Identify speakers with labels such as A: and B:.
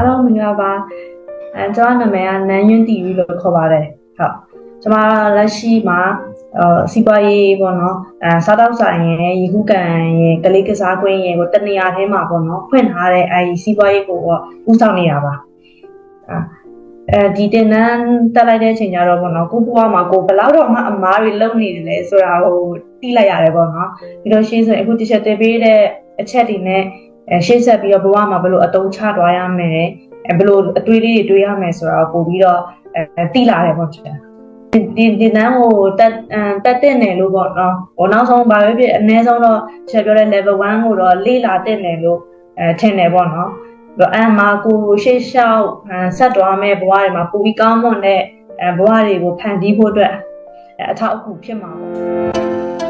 A: ္ဂလာပါအဲကျွန်မနာမည်ကနန်းယွန်းတီရီလို့ခေါ်ပါတယ်ဟုတ်ကျွန်မလက်ရှိမှာအဲစီးပွားရေးပေါ့နော်အဲစားတောက်ဆိုင်ရယ်ရေခုကန်ရယ်ကလေးကစားကွင်းရယ်ကိုတနေရာထဲမှာပေါ့နော်ဖွင့်ထားတဲ့အဲဒီစီးပွားရေးကိုတော့ဦးဆောင်နေတာပါအဲအဲဒီတင်နန်းတက်လိုက်တဲ့အချိန်ကျတော့ပေါ့နော်ကိုဘွားမှာကိုဘယ်လောက်တော့မှအမားတွေလုံနေတယ်လဲဆိုတာဟိုတိလိုက်ရတယ်ပေါ့နော်ပြီးတော့ရှင်းဆိုရင်အခုတစ်ချက်တည်ပေးတဲ့အချက်တွေနဲ့ အဲရှေ့ဆက်ပြီးတော့ဘဝမှာဘယ်လိုအတုံးချသွားရမယ်အဲဘယ်လိုအတွေးလေးတွေတွေးရမယ်ဆိုတာကိုပို့ပြီးတော့အဲတိလာတယ်ပေါ့ကျွန်တော်ဒီဒီနန်းကိုတက်တက်တဲ့နယ်လို့ပေါ့နော်ဟိုနောက်ဆုံးဘာပဲဖြစ်အနည်းဆုံးတော့ချက်ပြောတဲ့ level 1ကိုတော့လေ့လာတဲ့နယ်လို့အဲထင်တယ်ပေါ့နော်တော့အမှကိုရှေ့လျှောက်ဆက်သွားမဲ့ဘဝတွေမှာပိုပြီးကောင်းမွန်တဲ့အဲဘဝတွေကိုဖန်တီးဖို့အတွက်အထောက်အကူဖြစ်မှာပေါ့